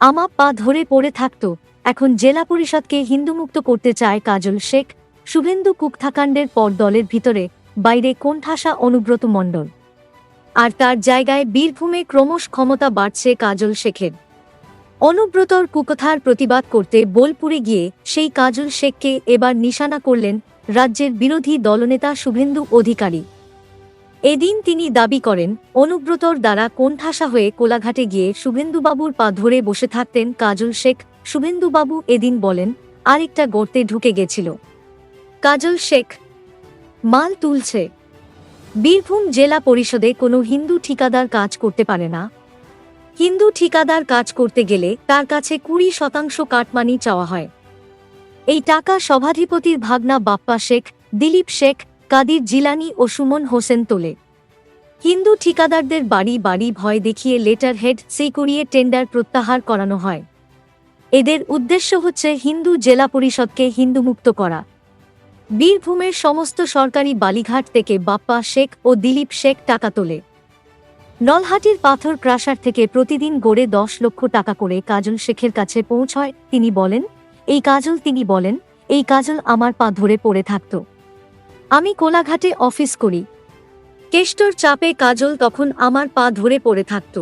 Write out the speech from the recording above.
আমা পা ধরে পড়ে থাকত। এখন জেলা পরিষদকে হিন্দুমুক্ত করতে চায় কাজল শেখ। শুভেন্দু কুকথাকাণ্ডের পর দলের ভিতরে বাইরে কোণঠাসা অনুব্রত মণ্ডল। আর তার জায়গায় বীরভূমে ক্রমশ ক্ষমতা বাড়ছে কাজল শেখের। অনুব্রতর কুকথার প্রতিবাদ করতে বোলপুরে গিয়ে সেই কাজল শেখকে এবার নিশানা করলেন রাজ্যের বিরোধী দলনেতা শুভেন্দু অধিকারী। এদিন তিনি দাবি করেন, অনুব্রতর দ্বারা কোণঠাসা হয়ে কোলাঘাটে গিয়ে শুভেন্দুবাবুর পা ধরে বসে থাকতেন কাজল শেখ। শুভেন্দুবাবু এদিন বলেন, আরেকটা গর্তে ঢুকে গেছিল। কাজল শেখ, মাল তুলছে। বীরভূম জেলা পরিষদে কোনো হিন্দু ঠিকাদার কাজ করতে পারে না। হিন্দু ঠিকাদার কাজ করতে গেলে তার কাছে কুড়ি শতাংশ কাটমানি চাওয়া হয়। এই টাকা সভাধিপতির ভাগনা বাপ্পা শেখ, দিলীপ শেখ কাদির জিলানি ও সুমন হোসেন তোলে। হিন্দু ঠিকাদারদের বাড়ি বাড়ি ভয় দেখিয়ে লেটার হেড সেই করিয়ে টেন্ডার প্রত্যাহার করানো হয়। এদের উদ্দেশ্য হচ্ছে হিন্দু জেলা পরিষদকে হিন্দুমুক্ত করা। বীরভূমের সমস্ত সরকারি বালিঘাট থেকে বাপ্পা শেখ ও দিলীপ শেখ টাকা তোলে। নলহাটির পাথর ক্রাশার থেকে প্রতিদিন গড়ে দশ লক্ষ টাকা করে কাজল শেখের কাছে পৌঁছয়, তিনি বলেন, এই কাজল, তিনি বলেন, এই কাজল আমার পা ধরে পড়ে থাকত। আমি কোলাঘাটে অফিস করি। কেষ্টর চাপে কাজল তখন আমার পা ধরে পড়ে থাকত।